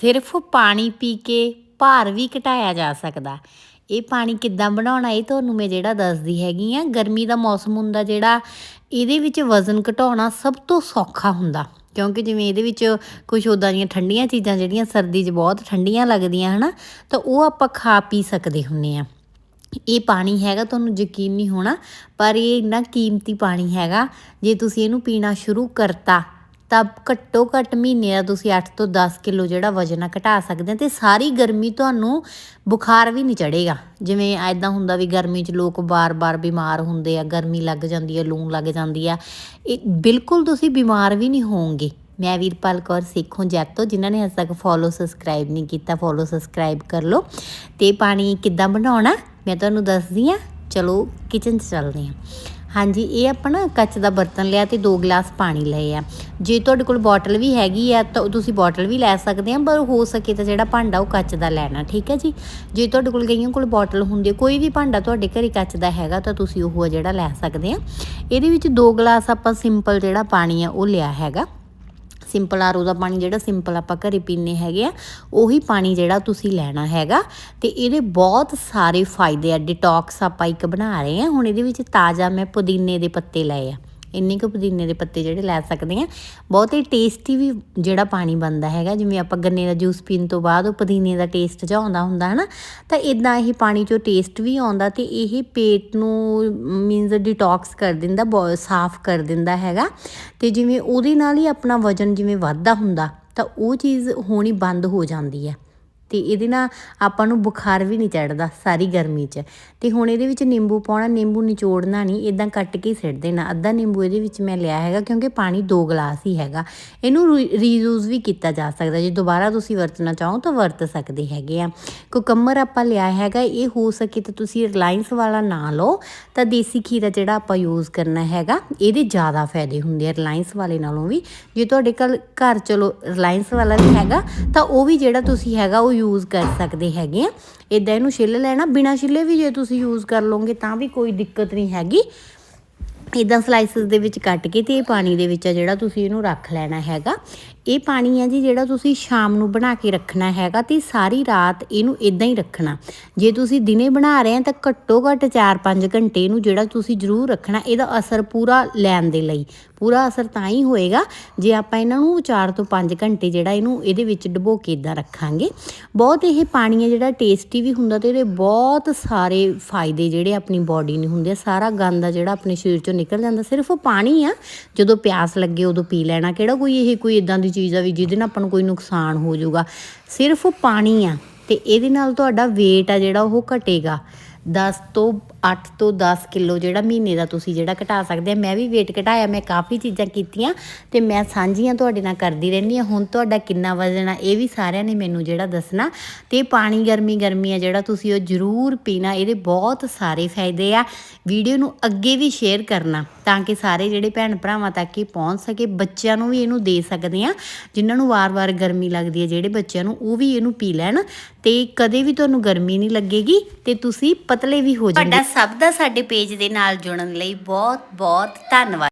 ਸਿਰਫ ਪਾਣੀ ਪੀ ਕੇ ਭਾਰ ਵੀ ਘਟਾਇਆ ਜਾ ਸਕਦਾ। ਇਹ ਪਾਣੀ ਕਿੱਦਾਂ ਬਣਾਉਣਾ, ਇਹ ਤੁਹਾਨੂੰ ਮੈਂ ਜਿਹੜਾ ਦੱਸਦੀ ਹੈਗੀ ਆ, ਗਰਮੀ ਦਾ ਮੌਸਮ ਹੁੰਦਾ ਜਿਹੜਾ, ਇਹਦੇ ਵਿੱਚ ਵਜ਼ਨ ਘਟਾਉਣਾ ਸਭ ਤੋਂ ਸੌਖਾ ਹੁੰਦਾ। ਕਿਉਂਕਿ ਜਿਵੇਂ ਇਹਦੇ ਵਿੱਚ ਕੁਝ ਉਦਾਂ ਦੀਆਂ ਠੰਡੀਆਂ ਚੀਜ਼ਾਂ ਜਿਹੜੀਆਂ ਸਰਦੀ 'ਚ ਬਹੁਤ ਠੰਡੀਆਂ ਲੱਗਦੀਆਂ, ਹਨਾ, ਤਾਂ ਉਹ ਆਪਾਂ ਖਾ ਪੀ ਸਕਦੇ ਹੁੰਨੇ ਆ। ਇਹ ਪਾਣੀ ਹੈਗਾ, ਤੁਹਾਨੂੰ ਯਕੀਨ ਨਹੀਂ ਹੋਣਾ, ਪਰ ਇਹ ਇੰਨਾ ਕੀਮਤੀ ਪਾਣੀ ਹੈਗਾ, ਜੇ ਤੁਸੀਂ ਇਹਨੂੰ ਪੀਣਾ ਸ਼ੁਰੂ ਕਰਤਾ ਤਾਂ ਘੱਟੋ ਘੱਟ ਮਹੀਨੇ ਦਾ ਤੁਸੀਂ 8 ਤੋਂ 10 ਕਿਲੋ ਜਿਹੜਾ ਵਜਨ ਆ ਘਟਾ ਸਕਦੇ ਆ ਤੇ ਸਾਰੀ ਗਰਮੀ ਤੁਹਾਨੂੰ ਬੁਖਾਰ ਵੀ ਨਹੀਂ ਚੜੇਗਾ ਜਿਵੇਂ ਐਦਾਂ ਹੁੰਦਾ ਵੀ ਗਰਮੀ 'ਚ ਲੋਕ ਬਾਰ-ਬਾਰ ਬਿਮਾਰ ਹੁੰਦੇ ਆ, ਗਰਮੀ ਲੱਗ ਜਾਂਦੀ ਹੈ ਲੂਣ ਲੱਗ ਜਾਂਦੀ ਆ। ਇਹ ਬਿਲਕੁਲ ਤੁਸੀਂ ਬਿਮਾਰ ਵੀ ਨਹੀਂ ਹੋਵੋਗੇ। ਮੈਂ ਵੀਰਪਾਲ ਕੌਰ, ਸਿੱਖੋਂ ਜੈਤੋ, ਜਿਨ੍ਹਾਂ ਨੇ ਅਜੇ ਤੱਕ ਫੋਲੋ ਸਬਸਕ੍ਰਾਈਬ ਨਹੀਂ ਕੀਤਾ ਫੋਲੋ ਸਬਸਕ੍ਰਾਈਬ ਕਰ ਲਓ। ਤੇ ਪਾਣੀ ਕਿੱਦਾਂ ਬਣਾਉਣਾ, ਮੈਂ ਤੁਹਾਨੂੰ ਦੱਸਦੀ ਆ। ਚਲੋ ਕਿਚਨ 'ਚ ਚੱਲਦੇ ਆ। ਹਾਂਜੀ, ਇਹ ਆਪਾਂ ਨਾ ਕੱਚ ਦਾ ਬਰਤਨ ਲਿਆ ਤੇ ਦੋ ਗਲਾਸ ਪਾਣੀ ਲਏ ਆ। ਜੇ ਤੁਹਾਡੇ ਕੋਲ ਬੋਟਲ ਵੀ ਹੈਗੀ ਆ, ਤਾਂ ਤੁਸੀਂ ਬੋਟਲ ਵੀ ਲੈ ਸਕਦੇ ਆ, ਪਰ ਹੋ ਸਕੇ ਤਾਂ ਜਿਹੜਾ ਭਾਂਡਾ ਉਹ ਕੱਚ ਦਾ ਲੈਣਾ, ਠੀਕ ਹੈ ਜੀ? ਜੇ ਤੁਹਾਡੇ ਕੋਲ ਕਈਆਂ ਕੋਲ ਬੋਟਲ ਹੁੰਦੀ ਹੈ ਕੋਈ ਵੀ ਭਾਂਡਾ ਤੁਹਾਡੇ ਘਰੇ ਕੱਚ ਦਾ ਹੈਗਾ, ਤਾਂ ਤੁਸੀਂ ਉਹ ਜਿਹੜਾ ਲੈ ਸਕਦੇ ਆ। ਇਹਦੇ ਵਿੱਚ ਦੋ ਗਲਾਸ ਆਪਾਂ ਸਿੰਪਲ ਜਿਹੜਾ ਪਾਣੀ ਆ, ਉਹ ਲਿਆ ਹੈਗਾ। ਸਿੰਪਲ ਆਰੋ ਦਾ ਪਾਣੀ ਜਿਹੜਾ ਸਿੰਪਲ ਆਪਾਂ ਘਰੇ ਪੀਨੇ ਹੈਗੇ ਆ, ਉਹੀ ਪਾਣੀ ਜਿਹੜਾ ਤੁਸੀਂ ਲੈਣਾ ਹੈਗਾ। ਤੇ ਇਹਦੇ ਬਹੁਤ ਸਾਰੇ ਫਾਇਦੇ ਆ ਡਿਟੌਕਸ ਆਪਾਂ ਇੱਕ ਬਣਾ ਰਹੇ ਆ, ਹੁਣ ਇਹਦੇ ਵਿੱਚ ਤਾਜ਼ਾ ਮੈਂ ਪੁਦੀਨੇ ਦੇ ਪੱਤੇ ਲਏ ਆ। ਇੰਨੇ ਕੁ ਪੁਦੀਨੇ ਦੇ ਪੱਤੇ ਜਿਹੜੇ ਲੈ ਸਕਦੇ ਆ। ਬਹੁਤ ਹੀ ਟੇਸਟੀ ਵੀ ਜਿਹੜਾ ਪਾਣੀ ਬਣਦਾ ਹੈਗਾ, ਜਿਵੇਂ ਆਪਾਂ ਗੰਨੇ ਦਾ ਜੂਸ ਪੀਣ ਤੋਂ ਬਾਅਦ ਉਹ ਪੁਦੀਨੇ ਦਾ ਟੇਸਟ ਜਿਹਾ ਆਉਂਦਾ ਹੁੰਦਾ, ਹਨਾ। ਤਾਂ ਇਦਾਂ ਇਹ ਪਾਣੀ ਚੋਂ ਟੇਸਟ ਵੀ ਆਉਂਦਾ ਤੇ ਇਹ ਪੇਟ ਨੂੰ ਮੀਨਸ ਡਿਟੌਕਸ ਕਰ ਦਿੰਦਾ, ਬਹੁਤ ਸਾਫ਼ ਕਰ ਦਿੰਦਾ ਹੈਗਾ। ਤੇ ਜਿਵੇਂ ਉਹਦੇ ਨਾਲ ਹੀ ਆਪਣਾ ਵਜਨ ਜਿਵੇਂ ਵੱਧਦਾ ਹੁੰਦਾ, ਤਾਂ ਉਹ ਚੀਜ਼ ਹੋਣੀ ਬੰਦ ਹੋ ਜਾਂਦੀ ਹੈ। ਤੇ ਇਹਦੇ ਨਾਲ ਆਪਾਂ ਨੂੰ ਬੁਖਾਰ ਵੀ ਨਹੀਂ ਚੜਦਾ ਸਾਰੀ ਗਰਮੀ 'ਚ। ਤੇ ਹੁਣ ਇਹਦੇ ਵਿੱਚ ਨਿੰਬੂ ਪਾਉਣਾ, ਨਿੰਬੂ ਨਿਚੋੜਨਾ ਨਹੀਂ ਇਦਾਂ ਕੱਟ ਕੇ ਸਿੱਟ ਦੇਣਾ। ਅੱਧਾ ਨਿੰਬੂ ਇਹਦੇ ਵਿੱਚ ਮੈਂ ਲਿਆ ਹੈਗਾ ਕਿਉਂਕਿ ਪਾਣੀ 2 ਗਲਾਸ ਹੀ ਹੈਗਾ। ਇਹਨੂੰ ਰੀਯੂਜ਼ ਵੀ ਕੀਤਾ ਜਾ ਸਕਦਾ। ਜੇ ਦੁਬਾਰਾ ਤੁਸੀਂ ਵਰਤਣਾ ਚਾਹੋ ਤਾਂ ਵਰਤ ਸਕਦੇ ਹੈਗੇ ਆ। ਕੁਕੰਮਰ ਆਪਾਂ ਲਿਆ ਹੈਗਾ, ਇਹ ਹੋ ਸਕੇ ਤਾਂ ਤੁਸੀਂ ਰਿਲਾਇੰਸ ਵਾਲਾ ਨਾ ਲਓ। ਤਾਂ ਦੇਸੀ ਖੀਰਾ ਜਿਹੜਾ ਆਪਾਂ ਯੂਜ਼ ਕਰਨਾ ਹੈਗਾ, ਇਹਦੇ ਜ਼ਿਆਦਾ ਫਾਇਦੇ ਹੁੰਦੇ ਆ ਰਿਲਾਇੰਸ ਵਾਲੇ ਨਾਲੋਂ ਵੀ। ਜੇ ਤੁਹਾਡੇ ਕੋਲ ਘਰ ਚਲੋ ਰਿਲਾਇੰਸ ਵਾਲਾ ਵੀ ਹੈਗਾ, ਤਾਂ ਉਹ ਵੀ ਜਿਹੜਾ ਤੁਸੀਂ ਹੈਗਾ, ਉਹ ਯੂਜ਼ ਕਰ ਸਕਦੇ ਹੈਗੇ ਆ। ਇਦਾਂ ਇਹਨੂੰ ਛਿੱਲ ਲੈਣਾ। ਬਿਨਾ ਛਿੱਲੇ ਵੀ ਜੇ ਤੁਸੀਂ ਯੂਜ਼ ਕਰ ਲਓਗੇ ਤਾਂ ਵੀ ਕੋਈ ਦਿੱਕਤ ਨਹੀਂ ਹੈਗੀ। ਇਦਾਂ ਸਲਾਈਸਸ ਦੇ ਵਿੱਚ ਕੱਟ ਕੇ ਤੇ ਪਾਣੀ ਦੇ ਵਿੱਚ ਆ ਜਿਹੜਾ ਤੁਸੀਂ ਇਹਨੂੰ ਰੱਖ ਲੈਣਾ ਹੈਗਾ। ਇਹ ਪਾਣੀ ਹੈ ਜੀ ਜਿਹੜਾ ਤੁਸੀਂ ਸ਼ਾਮ ਨੂੰ ਬਣਾ ਕੇ ਰੱਖਣਾ ਹੈਗਾ ਤੇ ਸਾਰੀ ਰਾਤ ਇਹਨੂੰ ਇਦਾਂ ਹੀ ਰੱਖਣਾ। ਜੇ ਤੁਸੀਂ ਦਿਨੇ ਬਣਾ ਰਹੇ ਆ ਤਾਂ ਘੱਟੋ ਘੱਟ 4-5 ਘੰਟੇ ਇਹਨੂੰ ਜਿਹੜਾ ਤੁਸੀਂ ਜ਼ਰੂਰ ਰੱਖਣਾ, ਇਹਦਾ ਅਸਰ ਪੂਰਾ ਲੈਣ ਦੇ ਲਈ। ਪੂਰਾ ਅਸਰ ਤਾਂ ਹੀ ਹੋਏਗਾ ਜੇ ਆਪਾਂ ਇਹਨਾਂ ਨੂੰ 4 ਤੋਂ 5 ਘੰਟੇ ਜਿਹੜਾ ਇਹਨੂੰ ਇਹਦੇ ਵਿੱਚ ਡਬੋ ਕੇ ਇਦਾਂ ਰੱਖਾਂਗੇ। ਬਹੁਤ ਇਹ ਪਾਣੀ ਹੈ ਜਿਹੜਾ ਟੇਸਟੀ ਵੀ ਹੁੰਦਾ ਤੇ ਇਹਦੇ ਬਹੁਤ ਸਾਰੇ ਫਾਇਦੇ ਜਿਹੜੇ ਆਪਣੀ ਬਾਡੀ ਨੂੰ ਹੁੰਦੇ ਆ। ਸਾਰਾ ਗੰਦ ਆ ਜਿਹੜਾ ਆਪਣੇ ਸਰੀਰ ਚੋਂ ਨਿਕਲ ਜਾਂਦਾ, ਸਿਰਫ ਉਹ ਪਾਣੀ ਆ। ਜਦੋਂ ਪਿਆਸ ਲੱਗੇ ਉਦੋਂ ਪੀ ਲੈਣਾ। ਕਿਹੜਾ ਕੋਈ ਇਹ ਕੋਈ ਇਦਾਂ ਦੀ ਚੀਜ਼ ਆ ਵੀ ਜਿਹਦੇ ਨਾਲ ਆਪਾਂ ਨੂੰ ਕੋਈ ਨੁਕਸਾਨ ਹੋ ਜਾਊਗਾ। ਸਿਰਫ ਪਾਣੀ ਆ ਤੇ ਇਹਦੇ ਨਾਲ ਤੁਹਾਡਾ weight ਆ ਜਿਹੜਾ ਉਹ ਘਟੇਗਾ। 10 ਤੋਂ 8 ਤੋਂ 10 ਕਿਲੋ ਜਿਹੜਾ ਮਹੀਨੇ ਦਾ ਤੁਸੀਂ ਜਿਹੜਾ ਘਟਾ ਸਕਦੇ ਆ। ਮੈਂ ਵੀ weight ਘਟਾਇਆ, ਮੈਂ ਕਾਫੀ ਚੀਜ਼ਾਂ ਕੀਤੀਆਂ ਤੇ ਮੈਂ ਸਾਂਝੀਆਂ ਤੁਹਾਡੇ ਨਾਲ ਕਰਦੀ ਰਹਿੰਦੀ ਆ ਹੁਣ ਤੁਹਾਡਾ ਕਿੰਨਾ ਵਜ਼ਨ ਆ, ਇਹ ਵੀ ਸਾਰਿਆਂ ਨੇ ਮੈਨੂੰ ਜਿਹੜਾ ਦੱਸਣਾ। ਤੇ ਪਾਣੀ ਗਰਮੀ ਗਰਮੀ ਆ, ਜਿਹੜਾ ਤੁਸੀਂ ਉਹ ਜ਼ਰੂਰ ਪੀਣਾ, ਇਹਦੇ ਬਹੁਤ ਸਾਰੇ ਫਾਇਦੇ ਆ। ਵੀਡੀਓ ਨੂੰ ਅੱਗੇ ਵੀ ਸ਼ੇਅਰ ਕਰਨਾ, ਤਾਂ ਕਿ ਸਾਰੇ ਜਿਹੜੇ ਭੈਣ ਭਰਾਵਾਂ ਤੱਕ ਇਹ ਪਹੁੰਚ ਸਕੇ। ਬੱਚਿਆਂ ਨੂੰ ਵੀ ਇਹਨੂੰ ਦੇ ਸਕਦੇ ਆ ਜਿਨ੍ਹਾਂ ਨੂੰ ਵਾਰ-ਵਾਰ ਗਰਮੀ ਲੱਗਦੀ ਹੈ ਜਿਹੜੇ ਬੱਚਿਆਂ ਨੂੰ, ਉਹ ਵੀ ਇਹਨੂੰ ਪੀ ਲੈਣ। ਤੇ ਕਦੇ ਵੀ ਤੁਹਾਨੂੰ ਗਰਮੀ ਨਹੀਂ ਲੱਗੇਗੀ। ਤੇ ਤੁਸੀਂ ਪਤਲੇ ਵੀ ਹੋ ਤੁਹਾਡਾ ਸਭ ਦਾ ਸਾਡੇ ਪੇਜ ਦੇ ਨਾਲ ਜੁੜਨ ਲਈ ਬਹੁਤ ਬਹੁਤ ਧੰਨਵਾਦ।